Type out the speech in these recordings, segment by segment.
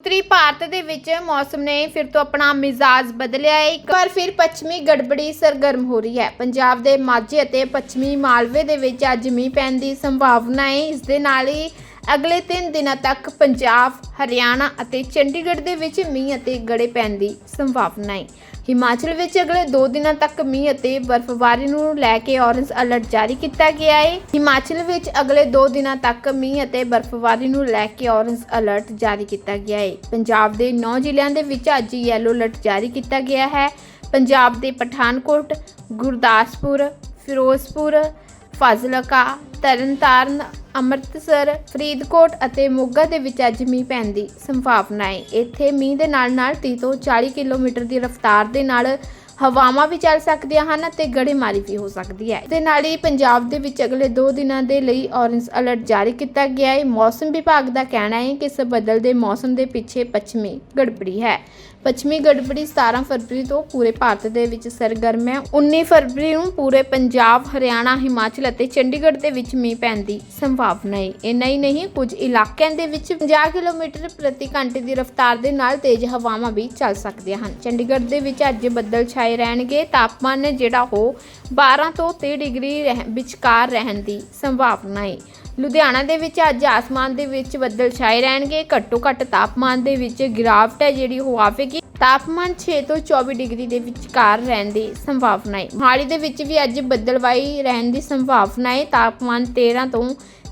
ਉੱਤਰੀ ਭਾਰਤ ਦੇ ਵਿੱਚ ਮੌਸਮ ਨੇ ਫਿਰ ਤੋਂ ਆਪਣਾ ਮਿਜ਼ਾਜ ਬਦਲਿਆ ਹੈ। ਇੱਕ ਵਾਰ ਫਿਰ ਪੱਛਮੀ ਗੜਬੜੀ ਸਰਗਰਮ ਹੋ ਰਹੀ ਹੈ। ਪੰਜਾਬ ਦੇ ਮਾਝੇ ਅਤੇ ਪੱਛਮੀ ਮਾਲਵੇ ਦੇ ਵਿੱਚ ਅੱਜ ਮੀਂਹ ਪੈਣ ਦੀ ਸੰਭਾਵਨਾ ਹੈ। ਇਸ ਦੇ ਨਾਲ ਹੀ ਅਗਲੇ 3 ਦਿਨਾਂ ਤੱਕ ਪੰਜਾਬ, ਹਰਿਆਣਾ ਅਤੇ ਚੰਡੀਗੜ੍ਹ ਦੇ ਵਿੱਚ ਮੀਂਹ ਅਤੇ ਗੜੇ ਪੈਣ ਦੀ ਸੰਭਾਵਨਾ ਹੈ। ਹਿਮਾਚਲ ਵਿੱਚ ਅਗਲੇ 2 ਦਿਨਾਂ ਤੱਕ ਮੀਂਹ ਅਤੇ ਬਰਫ਼ਬਾਰੀ ਨੂੰ ਲੈ ਕੇ ਔਰੰਜ ਅਲਰਟ ਜਾਰੀ ਕੀਤਾ ਗਿਆ ਹੈ। ਹਿਮਾਚਲ ਵਿੱਚ ਅਗਲੇ 2 ਦਿਨਾਂ ਤੱਕ ਮੀਂਹ ਅਤੇ ਬਰਫ਼ਬਾਰੀ ਨੂੰ ਲੈ ਕੇ ਔਰੰਜ ਅਲਰਟ ਜਾਰੀ ਕੀਤਾ ਗਿਆ ਹੈ। ਪੰਜਾਬ ਦੇ 9 ਜ਼ਿਲ੍ਹਿਆਂ ਦੇ ਵਿੱਚ ਅੱਜ ਯੈਲੋ ਅਲਰਟ ਜਾਰੀ ਕੀਤਾ ਗਿਆ ਹੈ। ਪੰਜਾਬ ਦੇ ਪਠਾਨਕੋਟ, ਗੁਰਦਾਸਪੁਰ, ਫਿਰੋਜ਼ਪੁਰ, ਫਾਜ਼ਿਲਕਾ, ਤਰਨਤਾਰਨ ਅੰਮ੍ਰਿਤਸਰ, ਫਰੀਦਕੋਟ ਅਤੇ ਮੋਗਾ ਦੇ ਵਿੱਚ ਅੱਜ ਮੀਂਹ ਪੈਣ ਦੀ ਸੰਭਾਵਨਾ ਹੈ। ਇੱਥੇ ਮੀਂਹ ਦੇ ਨਾਲ ਨਾਲ 30 ਤੋਂ 40 ਕਿਲੋਮੀਟਰ ਦੀ ਰਫ਼ਤਾਰ ਦੇ ਨਾਲ ਹਵਾਵਾਂ ਵੀ ਚੱਲ ਸਕਦੀਆਂ ਹਨ ਤੇ ਗੜੇਮਾਰੀ ਵੀ ਹੋ ਸਕਦੀ ਹੈ। ਤੇ ਨਾਲ ਹੀ ਪੰਜਾਬ ਦੇ ਵਿੱਚ ਅਗਲੇ 2 ਦਿਨਾਂ ਦੇ ਲਈ ਔਰੇਂਜ ਅਲਰਟ ਜਾਰੀ ਕੀਤਾ ਗਿਆ ਹੈ। ਮੌਸਮ ਵਿਭਾਗ ਦਾ ਕਹਿਣਾ ਹੈ ਕਿ ਇਸ ਬਦਲਦੇ ਮੌਸਮ ਦੇ ਪਿੱਛੇ ਪੱਛਮੀ ਗੜਬੜੀ ਹੈ। ਪੱਛਮੀ ਗੜਬੜੀ 17 ਫਰਵਰੀ ਤੋਂ ਪੂਰੇ ਭਾਰਤ ਦੇ ਵਿੱਚ ਸਰਗਰਮ ਹੈ। 19 ਫਰਵਰੀ ਨੂੰ ਪੂਰੇ ਪੰਜਾਬ, ਹਰਿਆਣਾ, ਹਿਮਾਚਲ ਅਤੇ ਚੰਡੀਗੜ੍ਹ ਦੇ ਵਿੱਚ ਮੀਂਹ ਪੈਣ ਦੀ ਸੰਭਾਵਨਾ ਹੈ। ਇੰਨਾ ਹੀ ਨਹੀਂ, ਕੁਝ ਇਲਾਕਿਆਂ ਦੇ ਵਿੱਚ 50 ਕਿਲੋਮੀਟਰ ਪ੍ਰਤੀ ਘੰਟੇ ਦੀ ਰਫ਼ਤਾਰ ਦੇ ਨਾਲ ਤੇਜ਼ ਹਵਾਵਾਂ ਵੀ ਚੱਲ ਸਕਦੀਆਂ ਹਨ। ਚੰਡੀਗੜ੍ਹ ਦੇ ਵਿੱਚ ਅੱਜ ਬੱਦਲ ਛਾਏ ਰਹਿਣਗੇ, ਤਾਪਮਾਨ ਜਿਹੜਾ ਉਹ 12 ਤੋਂ 30 ਡਿਗਰੀ ਵਿਚਕਾਰ ਰਹਿਣ ਦੀ ਸੰਭਾਵਨਾ ਹੈ ਲੁਧਿਆਣਾ ਦੇ ਵਿੱਚ ਅੱਜ ਆਸਮਾਨ ਦੇ ਵਿੱਚ ਬੱਦਲ ਛਾਏ ਰਹਿਣਗੇ, ਘੱਟੋ ਘੱਟ ਤਾਪਮਾਨ ਦੇ ਵਿੱਚ ਗਿਰਾਵਟ ਹੈ ਜਿਹੜੀ ਉਹ ਆਵੇਗੀ। ਤਾਪਮਾਨ 6 ਤੋਂ 24 ਡਿਗਰੀ ਦੇ ਵਿਚਕਾਰ ਰਹਿਣ ਦੀ ਸੰਭਾਵਨਾ ਹੈ ਮੋਹਾਲੀ ਦੇ ਵਿੱਚ ਵੀ ਅੱਜ ਬੱਦਲਵਾਈ ਰਹਿਣ ਦੀ ਸੰਭਾਵਨਾ ਹੈ ਤਾਪਮਾਨ 13 ਤੋਂ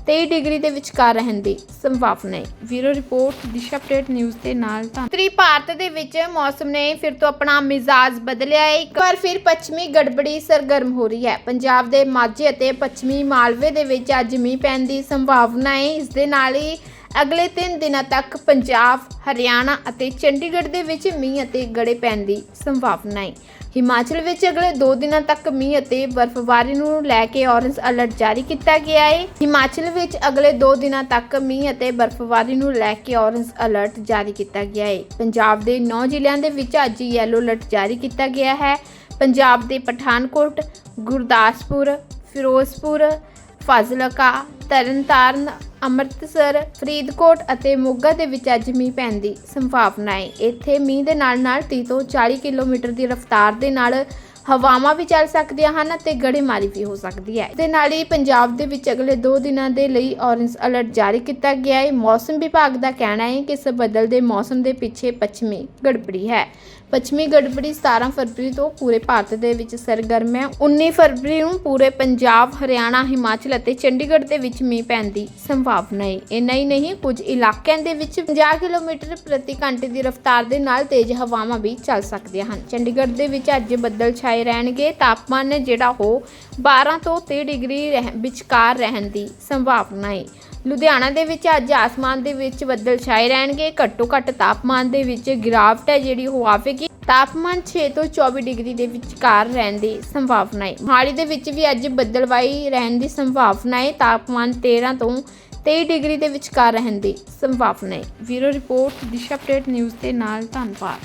23 ਡਿਗਰੀ ਦੇ ਵਿਚਕਾਰ ਰਹਿਣ ਦੀ ਸੰਭਾਵਨਾ ਹੈ। ਵੀਰੋ ਰਿਪੋਰਟ ਦਿਸ਼ਾ ਅਪਡੇਟ ਨਿਊਜ਼ ਦੇ ਨਾਲ ਤਾਂ ਉੱਤਰੀ ਭਾਰਤ ਦੇ ਵਿੱਚ ਮੌਸਮ ਨੇ ਫਿਰ ਤੋਂ ਆਪਣਾ ਮਿਜ਼ਾਜ ਬਦਲਿਆ ਹੈ। ਇੱਕ ਵਾਰ ਫਿਰ ਪੱਛਮੀ ਗੜਬੜੀ ਸਰਗਰਮ ਹੋ ਰਹੀ ਹੈ। ਪੰਜਾਬ ਦੇ ਮਾਝੇ ਅਤੇ ਪੱਛਮੀ ਮਾਲਵੇ ਦੇ ਵਿੱਚ ਅੱਜ ਮੀਂਹ ਪੈਣ ਦੀ ਸੰਭਾਵਨਾ ਹੈ। ਇਸ ਦੇ ਨਾਲ ਹੀ ਅਗਲੇ 3 ਦਿਨਾਂ ਤੱਕ ਪੰਜਾਬ, ਹਰਿਆਣਾ ਅਤੇ ਚੰਡੀਗੜ੍ਹ ਦੇ ਵਿੱਚ ਮੀਂਹ ਅਤੇ ਗੜੇ ਪੈਣ ਦੀ ਸੰਭਾਵਨਾ ਹੈ। ਹਿਮਾਚਲ ਵਿੱਚ ਅਗਲੇ 2 ਦਿਨਾਂ ਤੱਕ ਮੀਂਹ ਅਤੇ ਬਰਫ਼ਬਾਰੀ ਨੂੰ ਲੈ ਕੇ ਔਰੰਜ ਅਲਰਟ ਜਾਰੀ ਕੀਤਾ ਗਿਆ ਹੈ। ਹਿਮਾਚਲ ਵਿੱਚ ਅਗਲੇ 2 ਦਿਨਾਂ ਤੱਕ ਮੀਂਹ ਅਤੇ ਬਰਫ਼ਬਾਰੀ ਨੂੰ ਲੈ ਕੇ ਔਰੰਜ ਅਲਰਟ ਜਾਰੀ ਕੀਤਾ ਗਿਆ ਹੈ। ਪੰਜਾਬ ਦੇ 9 ਜ਼ਿਲ੍ਹਿਆਂ ਦੇ ਵਿੱਚ ਅੱਜ ਯੈਲੋ ਅਲਰਟ ਜਾਰੀ ਕੀਤਾ ਗਿਆ ਹੈ। ਪੰਜਾਬ ਦੇ ਪਠਾਨਕੋਟ, ਗੁਰਦਾਸਪੁਰ, ਫਿਰੋਜ਼ਪੁਰ, ਫਾਜ਼ਿਲਕਾ, ਤਰਨਤਾਰਨ ਅੰਮ੍ਰਿਤਸਰ, ਫਰੀਦਕੋਟ ਅਤੇ ਮੋਗਾ ਦੇ ਵਿੱਚ ਅੱਜ ਮੀਂਹ ਪੈਣ ਦੀ ਸੰਭਾਵਨਾ ਹੈ। ਇੱਥੇ ਮੀਂਹ ਦੇ ਨਾਲ ਨਾਲ 30 ਤੋਂ 40 ਕਿਲੋਮੀਟਰ ਦੀ ਰਫ਼ਤਾਰ ਦੇ ਨਾਲ ਹਵਾਵਾਂ ਵੀ ਚੱਲ ਸਕਦੀਆਂ ਹਨ ਅਤੇ ਗੜੇਮਾਰੀ ਵੀ ਹੋ ਸਕਦੀ ਹੈ। ਤੇ ਨਾਲ ਹੀ ਪੰਜਾਬ ਦੇ ਵਿੱਚ ਅਗਲੇ 2 ਦਿਨਾਂ ਦੇ ਲਈ ਔਰੇਂਜ ਅਲਰਟ ਜਾਰੀ ਕੀਤਾ ਗਿਆ ਹੈ। ਮੌਸਮ ਵਿਭਾਗ ਦਾ ਕਹਿਣਾ ਹੈ ਕਿ ਇਸ ਬਦਲਦੇ ਮੌਸਮ ਦੇ ਪਿੱਛੇ ਪੱਛਮੀ ਗੜਬੜੀ ਹੈ। ਪੱਛਮੀ ਗੜਬੜੀ 17 ਫਰਵਰੀ ਤੋਂ ਪੂਰੇ ਭਾਰਤ ਦੇ ਵਿੱਚ ਸਰਗਰਮ ਹੈ। 19 ਫਰਵਰੀ ਨੂੰ ਪੂਰੇ ਪੰਜਾਬ, ਹਰਿਆਣਾ, ਹਿਮਾਚਲ ਅਤੇ ਚੰਡੀਗੜ੍ਹ ਦੇ ਵਿੱਚ ਮੀਂਹ ਪੈਣ ਦੀ ਸੰਭਾਵਨਾ ਹੈ। ਇੰਨਾ ਹੀ ਨਹੀਂ, ਕੁਝ ਇਲਾਕਿਆਂ ਦੇ ਵਿੱਚ 50 ਕਿਲੋਮੀਟਰ ਪ੍ਰਤੀ ਘੰਟੇ ਦੀ ਰਫ਼ਤਾਰ ਦੇ ਨਾਲ ਤੇਜ਼ ਹਵਾਵਾਂ ਵੀ ਚੱਲ ਸਕਦੀਆਂ ਹਨ। ਚੰਡੀਗੜ੍ਹ ਦੇ ਵਿੱਚ ਅੱਜ ਬੱਦਲ ਛਾਏ ਰਹਿਣਗੇ, ਤਾਪਮਾਨ ਹੈ ਜਿਹੜਾ ਉਹ 12 ਤੋਂ 30 ਡਿਗਰੀ ਰਹਿ- ਵਿਚਕਾਰ ਰਹਿਣ ਦੀ ਸੰਭਾਵਨਾ ਹੈ ਲੁਧਿਆਣਾ ਦੇ ਵਿੱਚ ਅੱਜ ਆਸਮਾਨ ਦੇ ਵਿੱਚ ਬੱਦਲ ਛਾਏ ਰਹਿਣਗੇ, ਘੱਟੋ ਘੱਟ ਤਾਪਮਾਨ ਦੇ ਵਿੱਚ ਗਿਰਾਵਟ ਹੈ ਜਿਹੜੀ ਉਹ ਆਵੇਗੀ। ਤਾਪਮਾਨ 6 ਤੋਂ 24 ਡਿਗਰੀ ਦੇ ਵਿਚਕਾਰ ਰਹਿਣ ਦੀ ਸੰਭਾਵਨਾ ਹੈ ਮੋਹਾਲੀ ਦੇ ਵਿੱਚ ਵੀ ਅੱਜ ਬੱਦਲਵਾਈ ਰਹਿਣ ਦੀ ਸੰਭਾਵਨਾ ਹੈ ਤਾਪਮਾਨ 13 ਤੋਂ 23 ਡਿਗਰੀ ਦੇ ਵਿਚਕਾਰ ਰਹਿਣ ਦੀ ਸੰਭਾਵਨਾ ਹੈ ਵੀਰੋ ਰਿਪੋਰਟ, ਦਿਸ਼ਾ ਅਪਡੇਟ ਨਿਊਜ਼ ਦੇ ਨਾਲ, ਧੰਨਵਾਦ।